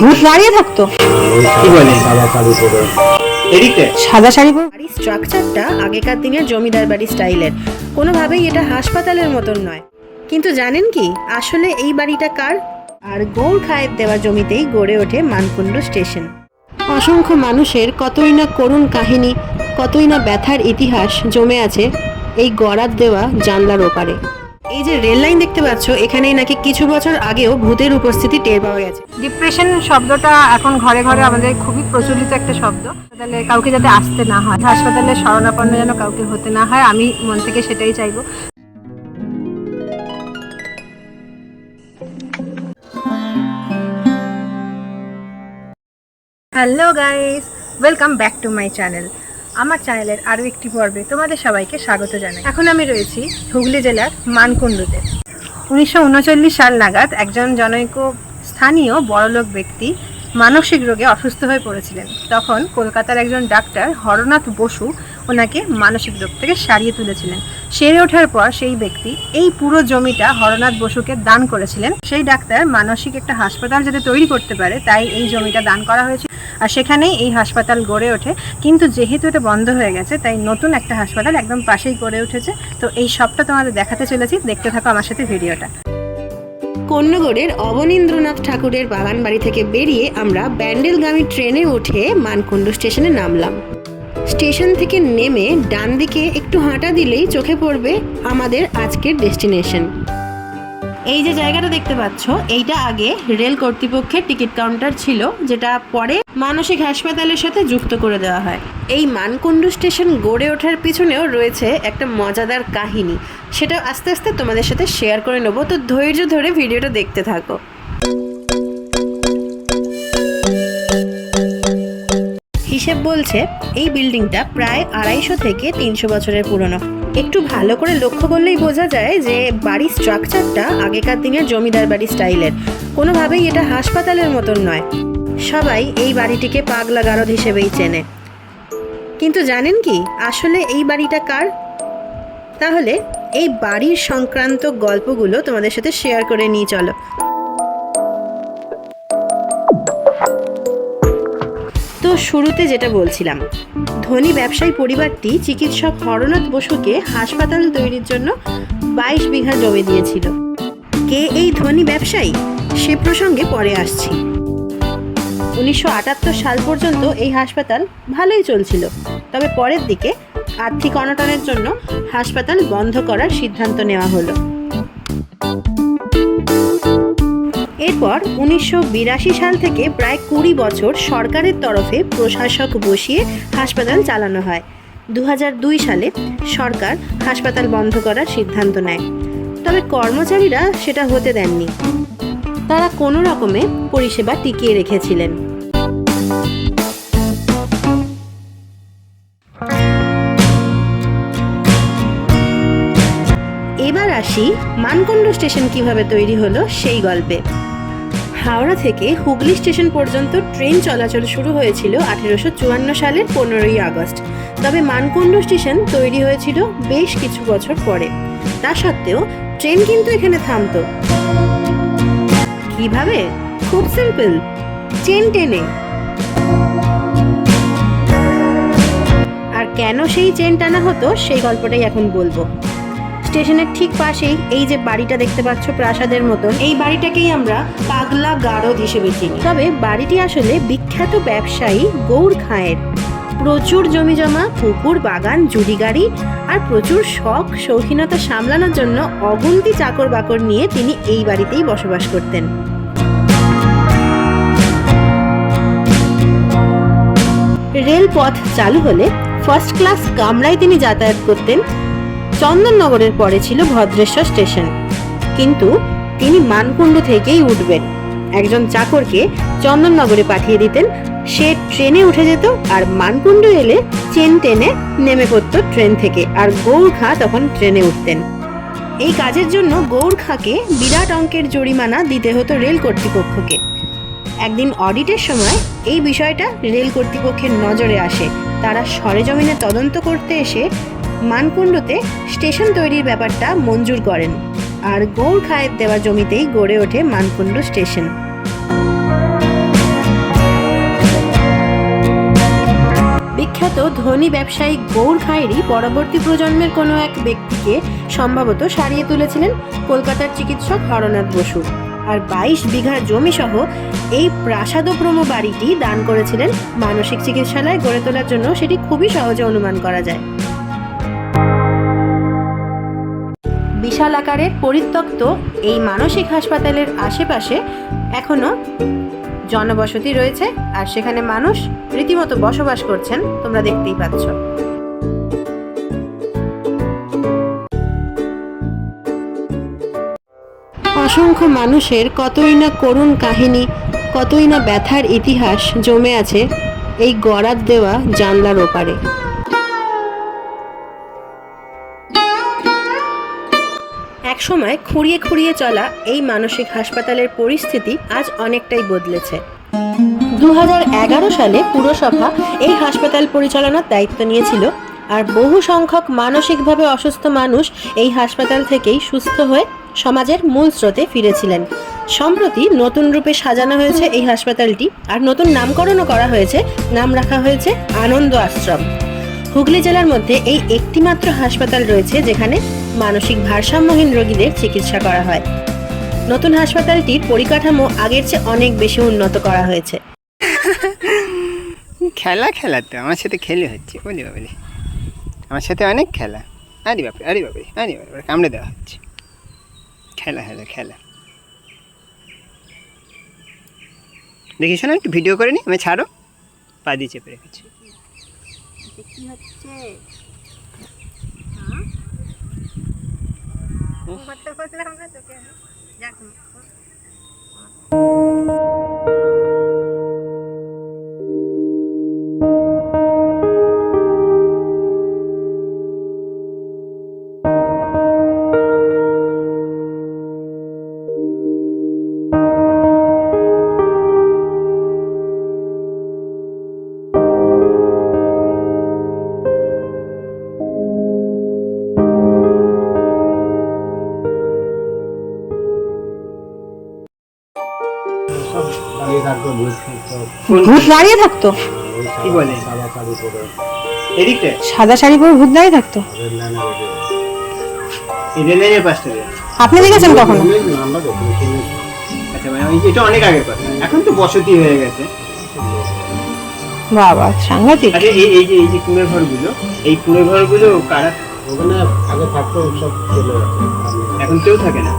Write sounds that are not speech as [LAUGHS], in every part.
ভূত দাঁড়িয়ে থাকতো? কি বলে সাদা শাড়ি পরে সাদা শাড়ি পরে বাড়ির স্ট্রাকচারটা আগেকার দিনের জমিদার বাড়ি স্টাইলের। কোনোভাবেই এটা হাসপাতালের মতন নয়। কিন্তু জানেন কি আসলে এই বাড়িটা কার? আর গৌর খায়ের দেওয়া জমিতেই গড়ে ওঠে মানকুণ্ড স্টেশন। অসংখ্য মানুষের কতই না করুণ কাহিনী কতই না ব্যথার ইতিহাস জমে আছে এই গড়াত দেওয়া জানলার ওপারে। এই যে রেল লাইন দেখতে পাচ্ছ, এখানেই নাকি কিছু বছর আগেও ভূতের উপস্থিতি টের পাওয়া গেছে। ডিপ্রেশন শব্দটা এখন ঘরে ঘরে আমাদের খুবই প্রচলিত একটা শব্দ। হাসপাতালে কাউকে যাতে আসতে না হয়, হাসপাতালে শরণাপন্ন যেন কাউকে হতে না হয়, আমি মন থেকে সেটাই চাইব। Hello guys welcome back to my channel আমার চ্যানেলের আরও একটি পর্বে তোমাদের সবাইকে স্বাগত জানাই। এখন আমি রয়েছি হুগলি জেলার মানকুণ্ডুতে। উনিশশো উনচল্লিশ সাল নাগাদ একজন জনৈক স্থানীয় বড়লোক ব্যক্তি মানসিক রোগে অসুস্থ হয়ে পড়েছিলেন। তখন কলকাতার একজন ডাক্তার হরনাথ বসু ওনাকে মানসিক রোগ থেকে সারিয়ে তুলেছিলেন। সেরে ওঠার পর সেই ব্যক্তি এই পুরো জমিটা হরনাথ বসুকে দান করেছিলেন। সেই ডাক্তার মানসিক একটা হাসপাতাল যাতে তৈরি করতে পারে, তাই এই জমিটা দান করা হয়েছে আর সেখানেই এই হাসপাতাল গড়ে ওঠে। কিন্তু যেহেতু এটা বন্ধ হয়ে গেছে, তাই নতুন একটা হাসপাতাল একদম পাশেই গড়ে উঠেছে। তো এই সবটা তোমাদের দেখাতে চলেছি। দেখতে থাকো আমার সাথে ভিডিওটা। কন্যগড়ের অবনীন্দ্রনাথ ঠাকুরের বাগান বাড়ি থেকে বেরিয়ে আমরা ব্যান্ডেলগামী ট্রেনে উঠে মানকুণ্ড স্টেশনে নামলাম। স্টেশন থেকে নেমে ডান দিকে একটু হাঁটা দিলেই চোখে পড়বে আমাদের আজকের ডেস্টিনেশন। এই যে জায়গাটা দেখতে পাচ্ছ, এইটা আগে রেল কর্তৃপক্ষের টিকিট কাউন্টার ছিল, যেটা পরে মানসিক হাসপাতালের সাথে যুক্ত করে দেওয়া হয়। এই মানকুণ্ডু স্টেশন গড়ে ওঠার পিছনেও রয়েছে একটা মজাদার কাহিনী। সেটা আস্তে আস্তে তোমাদের সাথে শেয়ার করে নেব, তো ধৈর্য ধরে ভিডিওটা দেখতে থাকো। হিসেব বলছে, এই বিল্ডিংটা প্রায় আড়াইশো থেকে তিনশো বছরের পুরনো। একটু ভালো করে লক্ষ্য করলেই বোঝা যায় যে বাড়ির স্ট্রাকচারটা আগেকার দিনের জমিদার বাড়ি স্টাইলের। কোনোভাবেই এটা হাসপাতালের মতন নয়। সবাই এই বাড়িটিকে পাগলা গারদ হিসেবেই চেনে। কিন্তু জানেন কি, আসলে এই বাড়িটা কার? তাহলে এই বাড়ির সংক্রান্ত গল্পগুলো তোমাদের সাথে শেয়ার করে নিয়ে চলো। শুরুতে যেটা বলছিলাম, ধনী ব্যবসায়ী পরিবারটি চিকিৎসক হরনাথ বসুকে হাসপাতাল তৈরির জন্য বাইশ বিঘা জমি দিয়েছিল। কে এই ধনী ব্যবসায়ী? সে প্রসঙ্গে পরে আসছি। উনিশশো আটাত্তর সাল পর্যন্ত এই হাসপাতাল ভালোই চলছিল, তবে পরের দিকে আর্থিক অনটনের জন্য হাসপাতাল বন্ধ করার সিদ্ধান্ত নেওয়া হলো। এরপর উনিশশো বিরাশি সাল থেকে প্রায় কুড়ি বছর সরকারের তরফে প্রশাসক বসিয়ে হাসপাতাল চালানো হয়। দু সালে সরকার হাসপাতাল বন্ধ করার সিদ্ধান্ত নেয়। তবে কর্মচারীরা সেটা হতে দেননি। তারা কোনো রকমে পরিষেবা টিকিয়ে রেখেছিলেন। এবার আসি মানকুণ্ড স্টেশন কীভাবে তৈরি হলো সেই গল্পে। হাওড়া থেকে হুগলি স্টেশন পর্যন্ত ট্রেন চলাচল শুরু হয়েছিল আঠেরোশো চুয়ান্ন সালের পনেরোই আগস্ট। তবে মানকুণ্ড স্টেশন তৈরি হয়েছিল বেশ কিছু বছর পরে। তা সত্ত্বেও ট্রেন কিন্তু এখানে থামতো। কীভাবে? খুব সিম্পল। চেন টেনে। আর কেন সেই চেন টানা হতো, সেই গল্পটাই এখন বলব। স্টেশনের ঠিক পাশেই এই যে বাড়িটা দেখতে পাচ্ছ প্রাসাদের মতন, এই বাড়িটাকেই আমরা পাগলা গারদ হিসেবে চিনি। তবে বাড়িটি আসলে বিখ্যাত ব্যবসায়ী গৌর খাঁয়ের প্রচুর জমি জমা পুকুর, বাগান জুড়ি গাড়ি আর প্রচুর শখ, শৌখিনতা সামলানোর জন্য অগুন্তি চাকর বাকর নিয়ে তিনি এই বাড়িতেই বসবাস করতেন। রেলপথ চালু হলে ফার্স্ট ক্লাস কামরায় তিনি যাতায়াত করতেন। চন্দননগরের পরে ছিল ভদ্রেশ্বর স্টেশন। কিন্তু তিনি মানকুণ্ড থেকেই উঠবেন। একজন চাকরকে চন্দননগরে পাঠিয়ে দিতেন। সে ট্রেনে উঠে যেত আর মানকুণ্ড এলে চেন টেনে নেমে পড়তো ট্রেন থেকে আর গৌর খাঁ তখন ট্রেনে উঠতেন। এই কাজের জন্য গৌর খাঁকে বিরাট অঙ্কের জরিমানা দিতে হতো রেল কর্তৃপক্ষকে। একদিন অডিটের সময় এই বিষয়টা রেল কর্তৃপক্ষের নজরে আসে। তারা সরেজমিনে তদন্ত করতে এসে মানকুণ্ডতে স্টেশন তৈরির ব্যাপারটা মঞ্জুর করেন আর গৌর খায়ের দেওয়া জমিতেই গড়ে ওঠে মানকুণ্ড স্টেশন। বিখ্যাত ধনী ব্যবসায়ী গৌর খায়েরই পরবর্তী প্রজন্মের কোনো এক ব্যক্তিকে সম্ভবত সারিয়ে তুলেছিলেন কলকাতার চিকিৎসক হরনাথ বসু। আর বাইশ বিঘা জমি সহ এই প্রাসাদপ্রম বাড়িটি দান করেছিলেন মানসিক চিকিৎসালয় গড়ে তোলার জন্য সেটি খুবই সহজে অনুমান করা যায়। বিশাল আকারের পরিত্যক্ত এই মানসিক হাসপাতালের আশেপাশে এখনও জনবসতি রয়েছে আর সেখানে মানুষ রীতিমতো বসবাস করছেন, তোমরা দেখতেই পাচ্ছ। অসংখ্য মানুষের কতই না করুণ কাহিনী, কতই না ব্যথার ইতিহাস জমে আছে এই গড়াত দেওয়া জানলার ওপারে। একসময় খুঁড়িয়ে খুঁড়িয়ে চলা এই মানসিক হাসপাতালের পরিস্থিতি আজ অনেকটাই বদলেছে। দু হাজার এগারো সালে পুরসভা এই হাসপাতাল পরিচালনার দায়িত্ব নিয়েছিল আর বহু সংখ্যক মানসিকভাবে অসুস্থ মানুষ এই হাসপাতাল থেকেই সুস্থ হয়ে সমাজের মূল স্রোতে ফিরেছিলেন। সম্প্রতি নতুন রূপে সাজানো হয়েছে এই হাসপাতালটি আর নতুন নামকরণও করা হয়েছে, নাম রাখা হয়েছে আনন্দ আশ্রম। হুগলি জেলার মধ্যে এই একটিমাত্র হাসপাতাল রয়েছে যেখানে মানসিক ভারসাম্যহীন রোগীদের চিকিৎসা করা হয়। নতুন হাসপাতালটির পরিকাঠামো আগের চেয়ে অনেক বেশি উন্নত করা হয়েছে। [LAUGHS] খেলা খেলা তো আমার সাথে খেলে হচ্ছে বলি বাবলি? আমার সাথে অনেক খেলা। আরে বাপরে আরে বাপরে আরে বাপরে কামড়ে দেওয়া হচ্ছে। খেলা খেলা খেলা। দেখিস না একটু ভিডিও করে নি? আমি ছাড়ো। পা দিয়ে চেপে রেখেছি। मत तो कुछ हमने तो क्या है? जा ভূত দাঁড়িয়ে থাকতো? কি বলে? এদিকটা? সাদা শাড়ি পরে ভূত দাঁড়িয়ে থাকতো? রেলের পাশটা আপনি দেখেছেন কখনো? আচ্ছা মানে এটা অনেক আগের কথা। এখন তো বসতি হয়ে গেছে। বাবা সাংঘাতিক। আচ্ছা এই এই যে এই যে কুঁড়ে ঘরগুলো এই কুঁড়ে ঘরগুলো কারা ওখানে আগে থাকতো সব চলে গেছে। এখন কেউ থাকে না।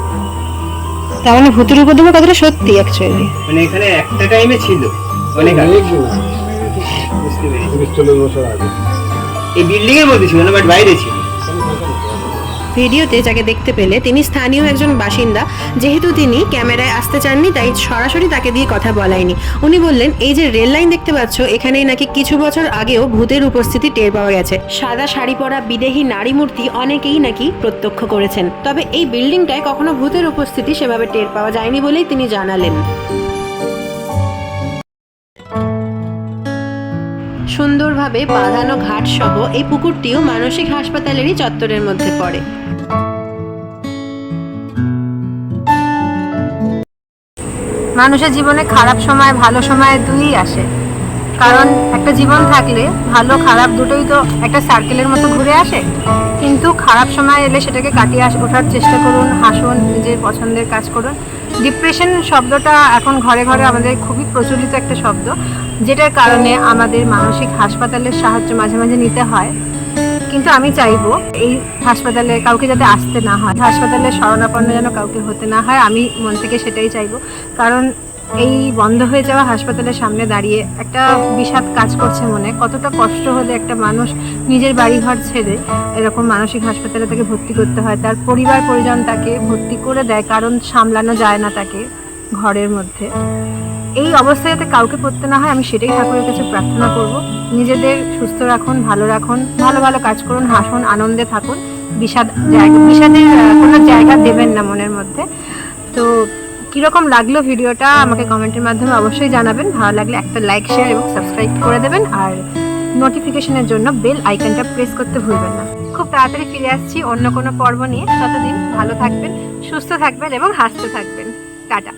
তার মানে ভূতের উপদ্রব কথাটা সত্যি অ্যাকচুয়ালি মানে এখানে একটা টাইমে ছিল। অনেক আগে। বুঝতে পেরেছি। চল্লিশ বছর আগে এই বিল্ডিং এর মধ্যে ছিল না বাট বাইরে ছিল। ভিডিওতে যাকে দেখতে পেলে তিনি স্থানীয় একজন বাসিন্দা, যেহেতু তিনি ক্যামেরায় আসতে চাননি, তাই সরাসরি তাকে দিয়ে কথা বলায়নি। উনি বললেন, এই যে রেল লাইন দেখতে পাচ্ছ, এখানেই নাকি কিছু বছর আগেও ভূতের উপস্থিতি টের পাওয়া গেছে। সাদা শাড়ি পরা বিদেহী নারী মূর্তি অনেকেই নাকি প্রত্যক্ষ করেছেন। তবে এই বিল্ডিংটায় কখনো ভূতের উপস্থিতি সেভাবে টের পাওয়া যায়নি বলেই তিনি জানালেন। সুন্দরভাবে বাঁধানো ঘাট সহ এই পুকুরটিও মানসিক হাসপাতালেরই চত্বরের মধ্যে পড়ে। মানুষের জীবনে খারাপ সময়, ভালো সময় দুই আসে। কারণ একটা জীবন থাকলে ভালো, খারাপ দুটোই তো একটা সার্কেলের মতো ঘুরে আসে। কিন্তু খারাপ সময় এলে সেটাকে কাটিয়ে আস, ওঠার চেষ্টা করুন, হাসুন, নিজের পছন্দের কাজ করুন। ডিপ্রেশন শব্দটা এখন ঘরে ঘরে আমাদের খুবই প্রচলিত একটা শব্দ, যেটার কারণে আমাদের মানসিক হাসপাতালের সাহায্য মাঝে মাঝে নিতে হয়। কিন্তু আমি চাইব এই হাসপাতালে কাউকে যাতে আসতে না হয়, হাসপাতালে শরণাপন্ন যেন কাউকে হতে না হয়, আমি মন থেকে সেটাই চাইব। কারণ এই বন্ধ হয়ে যাওয়া হাসপাতালের সামনে দাঁড়িয়ে একটা বিষাদ কাজ করছে মনে। কতটা কষ্ট হলে একটা মানুষ নিজের বাড়িঘর ছেড়ে এরকম মানসিক হাসপাতালে তাকে ভর্তি করতে হয়, তার পরিবার পরিজন তাকে ভর্তি করে দেয়, কারণ সামলানো যায় না তাকে ঘরের মধ্যে। এই অবস্থায় যাতে কাউকে পড়তে না হয়, আমি সেটাই ঠাকুরের কাছে প্রার্থনা করব। নিজেদের সুস্থ রাখুন, ভালো রাখুন, ভালো ভালো কাজ করুন, হাসুন, আনন্দে থাকুন। বিষাদ জায়গা বিষাদের কোনো জায়গা দেবেন না মনের মধ্যে। তো কীরকম লাগল ভিডিওটা আমাকে কমেন্টের মাধ্যমে অবশ্যই জানাবেন। ভালো লাগলে একটা লাইক শেয়ার এবং সাবস্ক্রাইব করে দেবেন। আর নোটিফিকেশনের জন্য বেল আইকনটা প্রেস করতে ভুলবেন না। খুব তাড়াতাড়ি ফিরে আসছি অন্য কোনো পর্ব নিয়ে। ততদিন ভালো থাকবেন সুস্থ থাকবেন এবং হাসতে থাকবেন। টাটা।